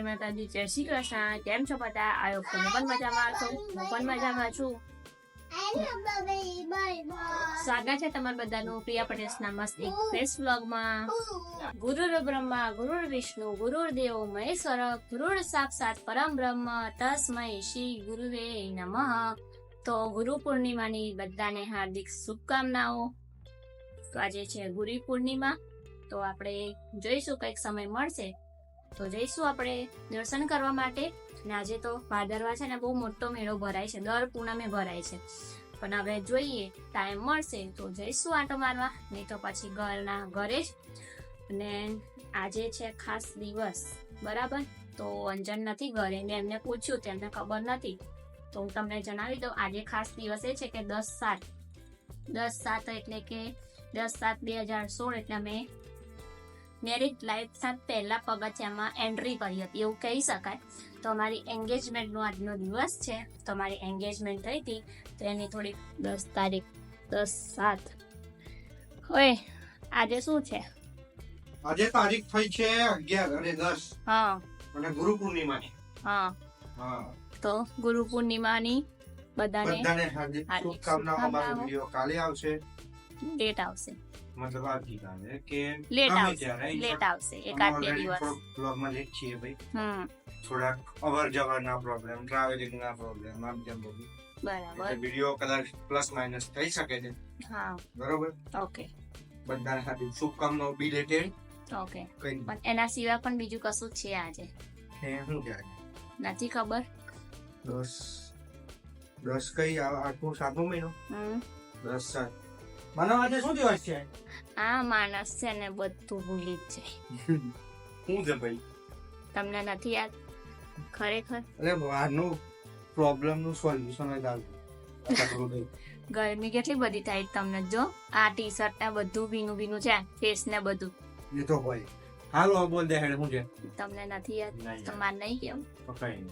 જય માતાજી, જય શ્રી કૃષ્ણ. કેમ છો બધા? આયો તમે પણ મજામાં છો હું પણ મજામાં છું. સ્વાગત છે તમારા બધાનું પ્રિયા પટેલ્સના મસ્ત એક ફેસ વ્લોગમાં ગુરુર બ્રહ્મા, ગુરુર વિષ્ણુ, ગુરુર દેવ મહેશ્વર ગુરુર સાક્ષાત પરમ બ્રહ્મ તસ્મય શ્રી ગુરુવે નમઃ. તો ગુરુ પૂર્ણિમાની બધાને હાર્દિક શુભકામનાઓ. તો આજે છે ગુરુ પૂર્ણિમા. તો આપણે જોઈશું, કંઈક સમય મળશે. તો જઈશું આપણે દર્શન કરવા માટે. અને આજે તો ભાદરવા છે ને બહુ મોટો મેળો ભરાય છે. દર પૂનમે ભરાય છે. પણ હવે જોઈએ, ટાઈમ મળશે તો જઈશું આંટો મારવા. નહીં તો પછી ઘરના ઘરે જ. અને આજે છે ખાસ દિવસ. બરાબર? તો અંજન નથી ઘરે. મેં એમને પૂછ્યું, તેમને ખબર નથી. તો હું તમને જણાવી દઉં, આજે ખાસ દિવસ એ છે કે દસ સાત. દસ સાત એટલે કે દસ સાત બે હજાર સોળ એટલે અમે મેરિડ લાઈફ સાથે પહેલા પગથિયામાં એન્ટ્રી કરી હતી એવું કહી શકાય. તો અમારી એન્ગેજમેન્ટનો આજનો દિવસ છે. તો અમારી એન્ગેજમેન્ટ થઈ હતી. તો એની થોડી દસ તારીખ દસ સાત. ઓય આજે શું છે? આજે તારીખ થઈ છે અગિયાર અને દસ. હા. અને ગુરુ પૂર્ણિમાની. હા. હા. તો ગુરુ પૂર્ણિમાની બધાને બધાને હાર્દિક શુભકામનાઓ. અમારો. વીડિયો કાલે આવશે. ડેટ આવશે. મતલબ આવતીકાલે કે લેટ આવશે લેટ આવશે એકાદ બે દિવસ. બ્લોગમાં લેટ છીએ ભાઈ. હમ. થોડાક અવર જવરના પ્રોબ્લેમ ટ્રાવેલિંગ ના પ્રોબ્લેમ આમ જેમ બધું. બરાબર. વીડિયો કદાચ પ્લસ માઇનસ થઈ શકે છે. હા. બરોબર? ઓકે. બધાને હાર્દિક શુભકામનાઓ બી લેટેડ ઓકે. પણ એના સિવાય પણ બીજું કશું છે આજે? શું છે નથી ખબર? દસ દસ કઈ આઠમો સાતમો મહિનો? હમ. દસ સાત. મને આજે શું દિવસ છે? આ માણસ છે ને બધું ભૂલી જ જાય. શું છે ભાઈ? તમને નથી યાદ? ખરેખર? અરે બહારનું પ્રોબ્લેમનું સોલ્યુશન જ આવ્યું ગરમી કેટલી બધી થાય તમને જો? આ ટી શર્ટ ને બધું ભીનું ભીનું છે ફેસ ને બધું. એ તો હોય. હાલો બોલ દે હેડ હું છે? તમને નથી યાદ? નહીં તો માર નહીં કેવું? કઈ નહીં.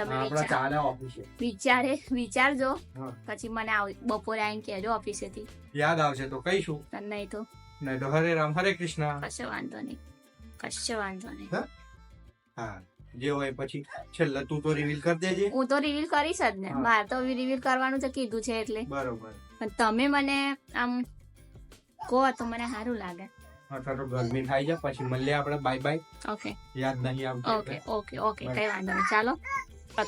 તમે ચાલે ઓફિસે વિચારે વિચારજો. પછી મને બપોરે આવીને કહેજો ઓફિસેથી યાદ આવશે તો કહીશું. નહીં તો નહીં તો હરે રામ હરે કૃષ્ણ. કશો વાંધો નહીં. કશો વાંધો નહીં. હા? જે હોય પછી છેલ્લે તું તો રિવીલ કરી દેજે. હું તો રિવીલ કરીશ જ ને. મારે તો રિવીલ કરવાનું તો કીધું છે એટલે. બરોબર. પણ તમે મને આમ કહો તો મને સારું લાગે. અત્યારે ગરમી થાય છે. પછી મળીએ આપણે. બાય બાય ઓકે યાદ નહીં આવતું. ઓકે ઓકે ઓકે કઈ વાંધો નહીં. ચાલો.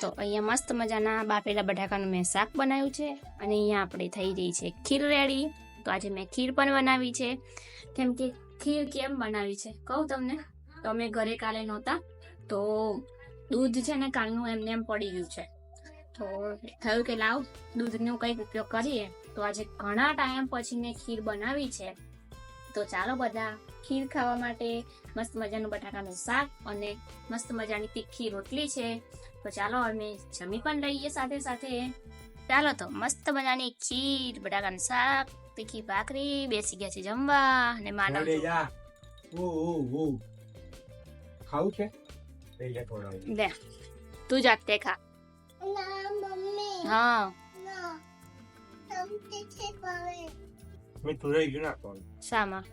તો અહીંયા મસ્ત મજાના બાફેલા બટાકાનું મેં શાક બનાવ્યું છે અને અહીંયા આપણે થઈ રહી છે ખીર રેડી. તો આજે મેં ખીર પણ બનાવી છે. કેમ કે ખીર કેમ બનાવી છે? કહું તમને. તો અમે ઘરે કાલે નહોતા, તો દૂધ છે ને કાલનું એમને એમ પડી ગયું છે. તો થયું કે લાવ, દૂધનો કંઈક ઉપયોગ કરીએ. તો આજે ઘણા ટાઈમ પછી મેં ખીર બનાવી છે. તો ચાલો બધા ખીર ખાવા માટે મસ્ત મજાનું બટાકાનું શાક અને મસ્ત મજાની તીખી રોટલી છે. તો ચાલો અમે જમી પણ લઈએ સાથે સાથે. ચાલો તો મસ્ત મજાની ખીર બટાકાનું શાક તીખી ભાખરી બેસી ગયા છે જમવા અને માનવ. ઓ ઓ ઓ ખાવું છે? લે તું જાતે ખા. હા. મેં તું ગયું નાખો શામાં?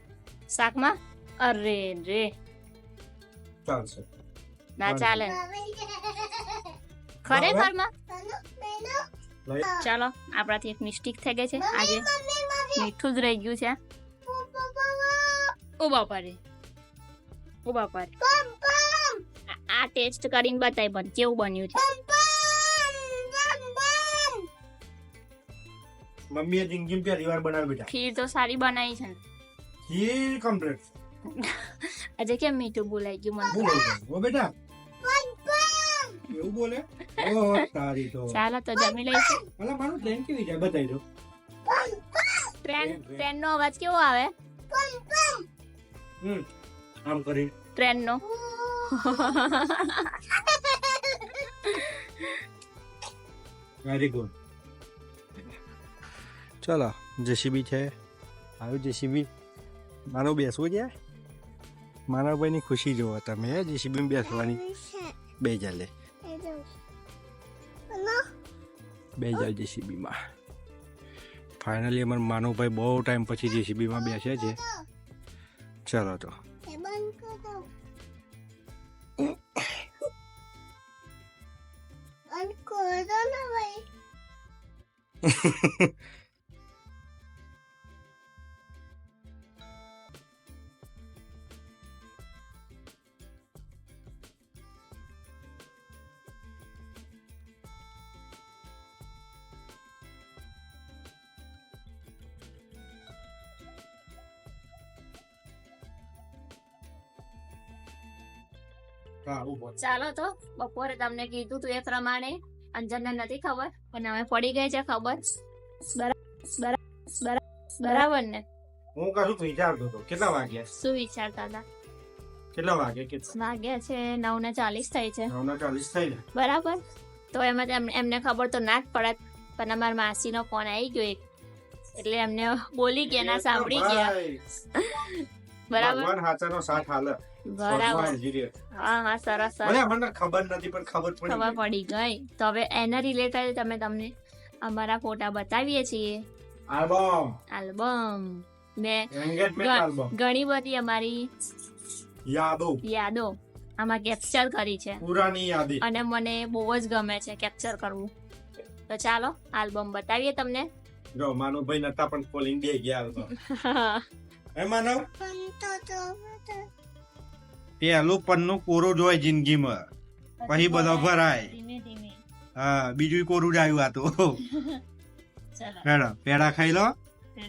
શાકમાં? અરે રે. ચાલશે. ના ચાલે. ખરેખરમાં માં ચાલો આપણાથી એક મિસ્ટેક થઈ ગઈ છે. આજે મીઠું જ રહી ગયું છે. ઓ બાપા રે ઓ બાપા રે આ- ટેસ્ટ કરીને બતાય પણ કેવું બન્યું છે. મમ્મીએ જિંદગી પહેલી વાર બનાવી બેટા. ખીર તો સારી બનાવી છે ખીર કમ્પ્લીટ આજે કેમ મીઠું બોલાઈ ગયું મને? બોલો ઓ બેટા. એવું બોલે? ઓ તારી તો. ચાલો તો જમી લઈશું. અલા મારું ટ્રેન કેવી જાય? બતાવી દો. ટ્રેન ટ્રેન નો અવાજ કેવો આવે? હમ આમ કરી. ટ્રેન નો વેરી ગુડ ચલો જેસીબી છે. આવ્યું જેસીબી. મારો બેસવું છે? મારા ભાઈની ખુશી જુઓ તમે જેસીબી બેસવાની. બે જા બે હજાર જેસીબીમાં. ફાઇનલી અમારા માનવભાઈ બહુ ટાઈમ પછી જેસીબીમાં બેસે છે. ચલો તો. ચાલો તો બપોરે તમને કીધું તું એ પ્રમાણે. અંજનને નથી ખબર પણ હવે પડી ગઈ છે ખબર. બરા- બરા- બરા- બરાબર ને? હું કશું વિચારતો હતો. કેટલા વાગ્યા? શું વિચારતા હતા? કેટલા વાગે વાગ્યા છે નવ ને ચાલીસ થઈ છે. નવના ચાલીસ થઈ ને બરાબર? તો એમાં એમને ખબર તો ના જ પડત પણ અમારા માસીનો ફોન આવી ગયો એક. એટલે એમને બોલી ગયા ના સાંભળી ગયા. બરાબર? ભગવાન હાચાનો સાથ હાલે. બરાબર. હા હા સરસ સરસ. ખબર નથી પણ ખબર પડી ગઈ. તો હવે એના રિલેટેડ તમે તમને અમારા ફોટા બતાવીએ છીએ. આલ્બમ આલ્બમ આલ્બમ ઘણી બધી અમારી યાદો. યાદો આમાં કેપ્ચર કરી છે. પુરાની યાદી. અને મને બહુ જ ગમે છે કેપ્ચર કરવું. તો ચાલો આલ્બમ બતાવીએ તમને. જો નતા પણ કોલિંગ ગયા હતો. એ માનવ પેલું પન્નું કોરું જ હોય જિંદગીમાં. પછી બધો ભરાય. હા બીજું કોરું જ આવ્યું આ તો. હેડો પેડા ખાઈ લો.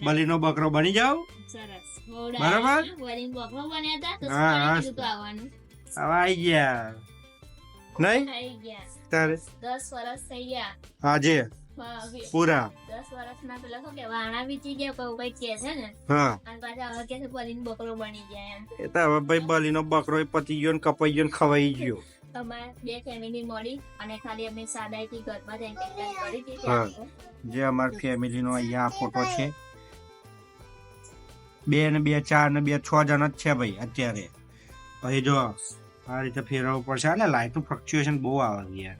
બલીનો બકરો બની જાવ. બરાબર? હા, હા. હવે આવી ગયા. નહીં? તારે? દસ વર્ષ થઈ ગયા. આજે. પૂરા દસ વર્ષના પેલા શું કે વાણા વીચી ગયા કોઈ કઈ કે છે ને હા અને પાછા હવે કે વરીન બકરો બની જાય એમ એ તો હવે ભાઈ બલીનો બકરો પતી ગયો ને કપાઈ ગયો ને ખવાઈ ગયો અમારે બે ફેમિલી મળી અને ખાલી અમે સાદાઈથી ઘરમાં જ entertainment કરી હતી જે અમાર ફેમિલીનો અહીંયા આ ફોટો છે બે ને બે ચાર ને બે છ જણ જ છે ભાઈ અત્યારે પછી જો આ રીતે ફેરવવું પડશે એટલે લાઇટનું ફ્લક્ચ્યુએશન બહુ આવે યાર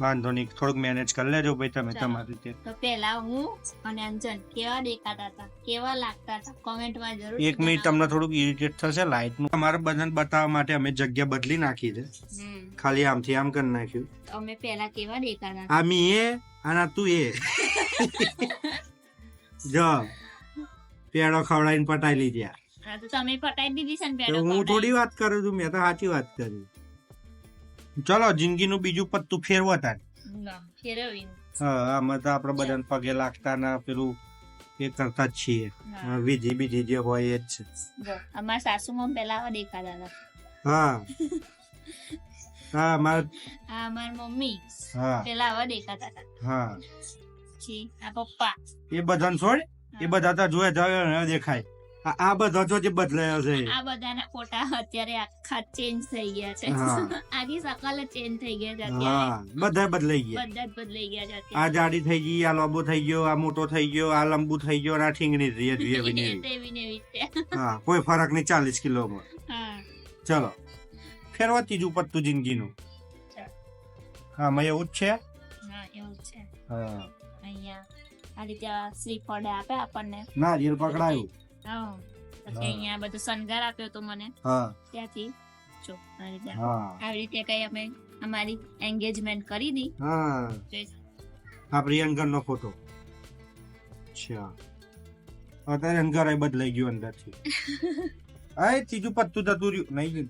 વાંધો નહીં થોડુંક મેનેજ કરી લેજો ભાઈ તમે તમારી રીતે. તો પેલા હું અને અંજન કેવા દેખાતા હતા કેવા લાગતા હતા? કોમેન્ટમાં જરૂર એક મિનિટ તમને થોડુંક ઇરિટેટ થશે લાઇટનું અમારે બધાને બતાવવા માટે અમે જગ્યા બદલી નાખી છે. ખાલી આમથી આમ કરી નાખ્યું. અમે પેલા કેવા દેખાતા હતા? આ મી એ અને તું એ. જો પેડો ખવડાવીને પટાઈ લીધી. હા, તો તમે પટાઈ દીધી છે ને હું થોડી વાત કરું છું મેં તો સાચી વાત કરી. ચલો જિંદગીનું બીજું પત્તું ફેરવો તાર. હા આમાં તો આપણે બધાને પગે લાગતા ના પેલું એ કરતા જ છીએ. વિધિ બીજી જે હોય એ જ છે. અમાર અમારા સાસુમાં પેલા આવા દેખાતા હતા. હા. હા મારે હા અમારી મમ્મી હા. પેલા આવા દેખાતા હતા. હા. જી આ પપ્પા. એ બધાને છોડ એ બધા તો જોયા જોયે દેખાય. આ- બધા જો જે બદલાયો છે. આ બધાના ફોટા અત્યારે આખા ચેન્જ થઈ ગયા છે. આખી સકલ ચેન્જ થઈ ગયા છે અત્યારે. હા બધા બદલાઈ ગયા. બધા જ બદલાઈ ગયા છે આ જાડી થઈ ગઈ આ લોબો થઈ ગયો આ મોટો થઈ ગયો આ લંબુ થઈ ગયો આ ઠીંગણી થઈ ગઈ એવી ને ને છે. હા કોઈ ફરક નહીં ચાલીસ કિલોમાં. હા. ચલો. ફેરવા ત્રીજું પત્તું જિંદગીનું. હા મેં એવું જ છે? હા એવું છે. હા. અહીંયા આ રીતે શ્રીફળ આપે આપણને. નારિયેળ પકડાયું. પછી અહીંયા બધું શણગાર આપ્યો હતો મને હા ત્યાંથી જો આ રીતે આવી રીતે કઈ અમે અમારી એન્ગેજમેન્ટ કરી દી હા આ પ્રિયંકરનો ફોટો અચ્છા અત્યારે અંગર બદલાઈ ગયું અંદરથી આ ત્રીજું પત્તું થતું રહ્યું નહીં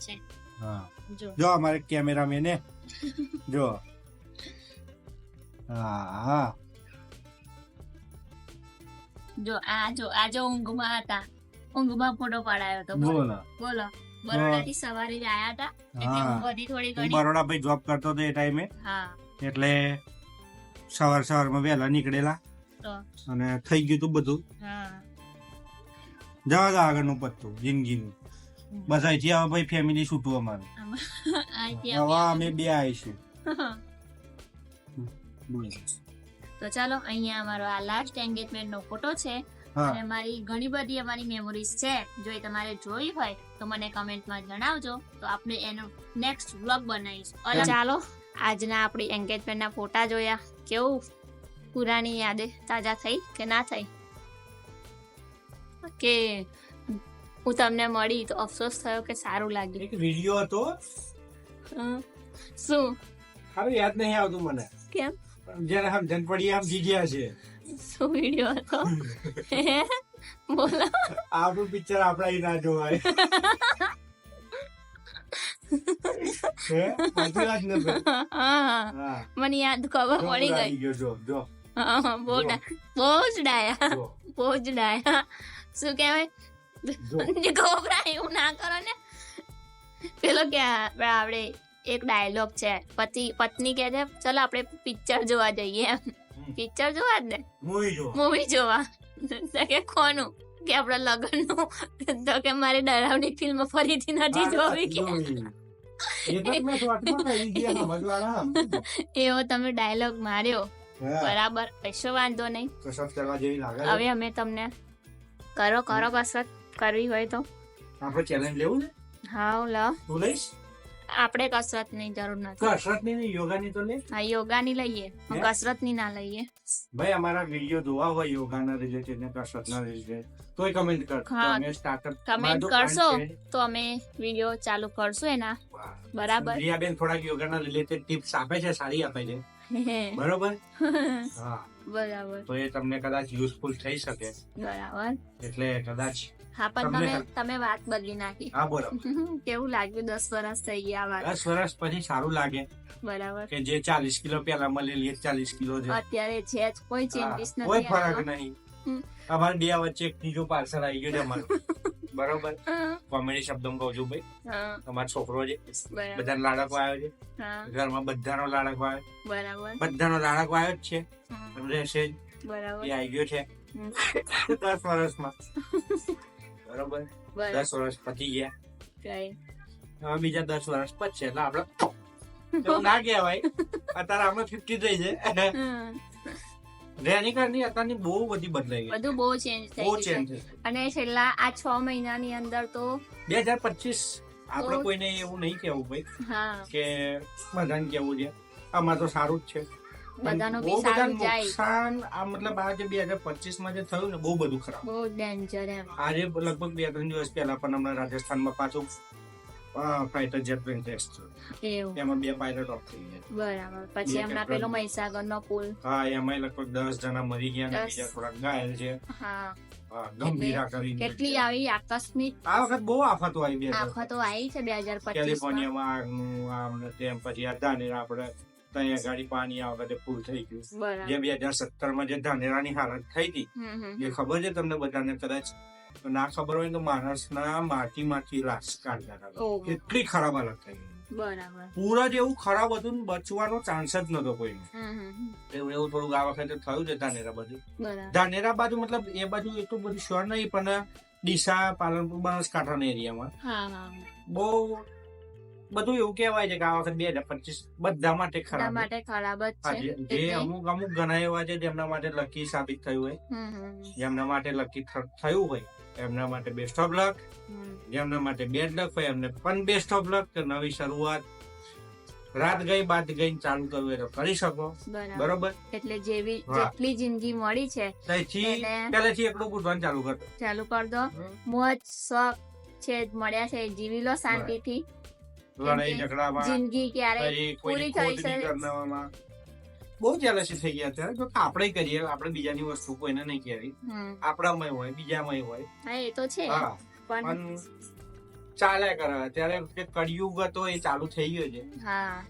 છે હા જો જો અમારે કેમેરા મેને જો હા હા જો આ જો આ જો ઊંઘમાં હતા. ઊંઘમાં ફોટો પડાયો તો બોલો બોલો. બરોડાથી સવારે જ આયા હતા. એટલે. ઊંઘ હતી થોડી ઘણી બરોડા ભાઈ જોબ કરતો હતો એ ટાઈમે હા. એટલે સવાર સવારમાં વહેલા નીકળેલા. અને થઈ ગયું તું બધું. જવા દો આગળનું પત્તું જિંદગીનું. બસ અહીંથી હવે ભાઈ ફેમિલી છૂટું અમારે. હવે અમે- અમે બે આવીશું. બોલો. તો ચાલો અહીંયા અમારો આ લાસ્ટ એન્ગેજમેન્ટ નો ફોટો છે. અને મારી ઘણી બધી અમારી મેમોરીઝ છે. જો એ તમારે જોઈ હોય તો મને કમેન્ટમાં જણાવજો. તો આપણે એનો નેક્સ્ટ વ્લોગ બનાવીશું. ચાલો આજના આપણી એન્ગેજમેન્ટના ફોટા જોયા. કેવું પુરાણી યાદે તાજા થઈ કે ના થઈ? કે હું તમને મળી તો અફસોસ થયો કે સારું લાગ્યું? એક વિડિયો હતો. હમ. શું? હવે યાદ નહીં આવતું મને. કેમ? જયારે સમજણ પડી આમ જીજ્યા છે. શું વીડિયો હતો? બોલો. આપણું પિક્ચર આપણા ના જોવાય. મને યાદ ખબર પડી ગઈ. બહુ જ ડાયા બહુ જ. ડાયા શું કહેવાય. ગભરાય એવું ના કરો ને. પેલો કે આપડે આપણે એક ડાયલોગ છે. પતિ પત્ની કહે છે ચલો આપણે પિક્ચર જોવા જઈએ એમ. પિક્ચર જોવા જ ને? મૂવી જોવા. કે કોનું? કે આપણા લગ્નનું? તો કે મારે ડરાવની ફિલ્મ ફરીથી નથી જોવી કે. એવો તમે ડાયલોગ માર્યો. બરાબર. કશો વાંધો નહીં. હવે અમે તમને કરો કરો કસરત કરવી હોય તો. આપણે ચેલેન્જ લેવું ને? હા લો તું લઈશ? આપણે કસરતની જરૂર નથી. કસરતની યોગાની તો લે? હા યોગાની લઈએ કસરતની ના લઈએ. ભાઈ અમારા વીડિયો જોવા હોય યોગાના રિલેટેડ ને કસરતના રિલેટેડ તો કમેન્ટ કર. તમે સ્ટાર્ટર comment કરશો. તો અમે વીડિયો ચાલુ કરશું એના. બરાબર? પ્રિયાબેન થોડાક યોગાના રિલેટેડ ટિપ્સ આપે છે સારી આપે છે. બરોબર? હા. બરાબર તો એ તમને કદાચ યુઝફુલ થઈ શકે. બરાબર. એટલે કદાચ હા પણ તમે તમે વાત બદલી નાખી. હા બોલો. કેવું લાગ્યું દસ વર્ષ થઈ ગયા વાત? દસ વર્ષ પછી સારું લાગે. બરાબર. કે જે ચાલીસ કિલો પેલા મળેલી એ ચાલીસ કિલો છે. અત્યારે છે જ કોઈ ચેન્જીસ નથી કોઈ ફરક. નહીં. અમારે બે વચ્ચે એક ત્રીજો પાર્સલ આવી ગયો છે અમારું. બરોબર? કોમેડી શબ્દો કહું છું ભાઈ. અમારો છોકરો છે. બધા લાડકો આવ્યો છે. ઘરમાં બધાનો લાડકો આવ્યો. બરાબર. બધાનો લાડકો આવ્યો જ છે. રહેશે જ. બરાબર. એ આવી ગયો છે. દસ વર્ષમાં બરોબર? દસ વર્ષ પતી ગયા. બીજા દસ વર્ષ પછી એટલે આપડે ના કહેવાય. અત્યારે આપણે ફિફ્ટી થઈ છે. રેની કારની અત્યારની બહુ બધી બદલાઈ ગઈ. બધું બહુ ચેન્જ થઈ ગયું ચેન્જ છે થઈ અને છેલ્લા આ છ મહિનાની અંદર તો બે હજાર પચીસ આપણે કોઈને એવું નહીં કેવું ભાઈ કે બધાને કેવું છે. આમાં તો સારું જ છે. બધાનું બી સારું જાય. નુકસાન આ મતલબ આ જે બે હજાર પચીસમાં જે થયું ને બહુ બધું ખરાબ. બહુ ડેન્જર એમ. આજે લગભગ બે ત્રણ દિવસ પહેલા પણ હમણાં રાજસ્થાનમાં પાછું ફાઇટર જેટ પ્લેન ટેસ્ટ થયું. એમાં બે પાયલટ ઓફ થઈ ગયા. બરાબર. પછી બે પેલો ત્રણ. પુલ. હા એમાં લગભગ દસ જણા મરી ગયા અને બીજા ઘાયલ છે. હા. કેટલી આવી આકસ્મિક? આ વખત બહુ આફતો આવી આફતો આવી છે બે હજાર પચીસ કેલિફોર્નિયામાં તેમ પછી આપણે ત્યાં ગાડી પાણી આ વખતે ફૂલ થઈ ગયું. જે બે હજાર સત્તરમાં જે ધાનેરાની હાલત થઈ હતી એ ખબર છે તમને બધાને કદાચ? તો ના ખબર હોય તો માણસના માટીમાંથી લાશ કાઢતા હતા કેટલી ખરાબ હાલત થઈ બરાબર. પૂરા જેવું ખરાબ હતું બચવાનો ચાન્સ જ નતો હમ. એવું એવું થોડુંક આ વખતે થયું છે ધાનેરા બાજુ. ધાનેરા બાજુ મતલબ એ બાજુ એટલું બધું શ્યોર નહીં પણ ડીસા પાલનપુર બનાસકાંઠાના એરિયામાં બહુ બધું એવું કહેવાય છે કે આ વખત બે હજાર પચીસ બધા માટે ખરાબ માટે ખરાબ જ છે. જે જે અમુક અમુક ઘણા એવા છે જેમના માટે લકી સાબિત થયું હોય. જેમના માટે લકી થયું હોય. એમના માટે બેસ્ટ ઓફ લક જેમના માટે બેડ લક હોય એમને પણ બેસ્ટ ઓફ લક કે નવી શરૂઆત રાત ગઈ બાદ ગઈ ચાલુ કરવું તો કરી શકો. બરોબર. એટલે જેવી જેટલી જિંદગી મળી છે પહેલેથી એકલું પૂછવાનું ચાલુ કરો ચાલુ કર દો. મોજ શોખ છે મળ્યા છે. જીવી લો શાંતિથી. લડાઈ ઝઘડામાં જિંદગી ક્યારે પૂરી થઈ શકે? બહુ જેલસી થઈ ગયા અત્યારે. જો આપણે કરીએ આપણે બીજાની વસ્તુ કોઈને નહીં કહેવી. આપણામાં હોય બીજામાં હોય. હા એ તો છે. પણ ચાલ્યા કરે. અત્યારે કે કળિયુગ હતો એ ચાલુ થઈ ગયો છે.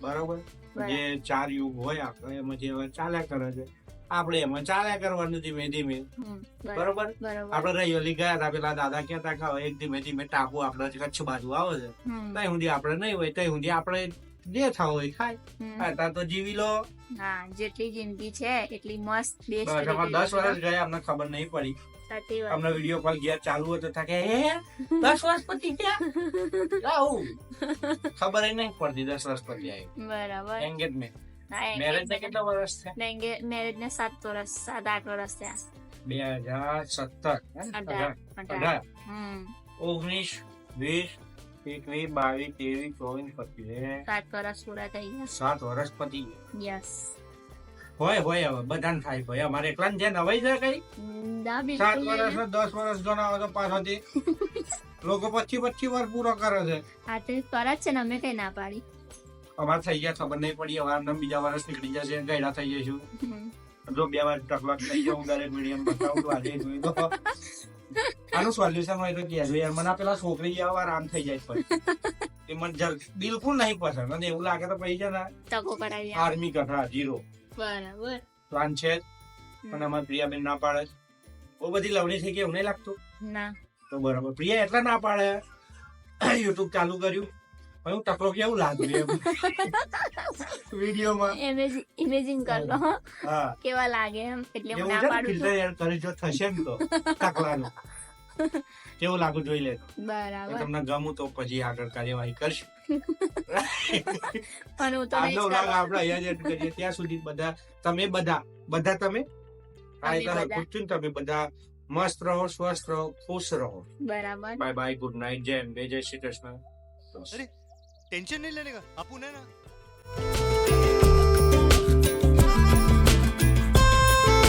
બરોબર? જે ચાર યુગ હોય આપણે એમાં જે હવે ચાલ્યા કરે છે. આપણે એમાં ચાલ્યા કરવાનું ધીમે ધીમે. બરોબર આપડે આપણે ગયા હતા પેલા દાદા કહેતા કે એક ધીમે ધીમે ટાપુ આપડે કચ્છ બાજુ આવે છે. ત્યાં સુધી આપડે નહીં હોય ત્યાં સુધી આપણે જે થાવ હોય ખાય. અત્યારે તો જીવી લો. હા જેટલી જિંદગી છે એટલી મસ્ત દેશ દસ વર્ષ ગયા અમને ખબર નહીં પડી. અમને વીડિયો કોલ ગયા ચાલુ હતો થાકે હે દસ વર્ષ પછી ગયા? આવું ખબર નહીં પડતી દસ વર્ષ પછી આવી. બરાબર. એન્ગેજમેન્ટ મેરેજ ને કેટલા વર્ષ છે મેંગે- ને સાત વર્ષ સાત આઠ વર્ષ થયા બે હજાર સત્તર અઢાર અઢાર અઢાર હમ ઓગણીસ વીસ એકવીસ બાવીસ ત્રેવીસ ચોવીસ પચીસ સાત વર્ષ પૂરા થઈ ગયા સાત વર્ષ પછી યસ હોય હોય હવે બધાને થાય ભાઈ અમારે એકલા કઈ સાત વર્ષ નહીં. દસ વર્ષ ગણાવો તો પાછળથી લોકો પચીસ પચીસ વર્ષ પૂરો કરે છે આ તો કરે છે ને અમે કઈ ના પાડી અમારે થઈ ગયા ખબર નહીં પડી હવે આમને બીજા વર્ષ નીકળી જશે ગયડા થઈ જઈશું. જો બે વાર ટકલક થઈ જાઉં દરેક મીડિયમ બતાવું આજે જોઈ તો. આનું સોલ્યુશન હોય તો કહેજો યાર મને પેલા છોકરી જેવા વાર આમ થઈ જાય પછી એ મને જલ- બિલકુલ નહીં પસંદ અને એવું લાગે તો પછી છે ને કરાવી આર્મી કથા જીરો બરાબર. પ્લાન છે અને પણ પ્રિયા પ્રિયાબેન ના પાડે. બહુ બધી લવણી થઈ ગઈ એવું નહીં લાગતું? ના. તો બરાબર. પ્રિયા એટલા ના પાડે. યુટ્યુબ ચાલુ કર્યું. હું ટકરો કેવું એમ વિડીયોમાં ઇમેજિન કર લો કેવા લાગે એમ એટલે હું ના પાડું ફિલ્ટર છું એડ કરી જો થશે ને તો ટકલાનું કેવું લાગુ જોઈ લે બરાબર તમને ગમું તો પછી આગળ કાર્યવાહી કરશું પણ હું તો આજનો જ આપણે અહીંયા જ કરીએ ત્યાં સુધી બધા તમે બધા બધા તમે આ એટલે ને તમે બધા મસ્ત રહો સ્વસ્થ રહો ખુશ રહો બરાબર બાય બાય ગુડ નાઇટ જય અંબે જય શ્રી કૃષ્ણ अरे टेंशन नहीं लेने का अपू है ना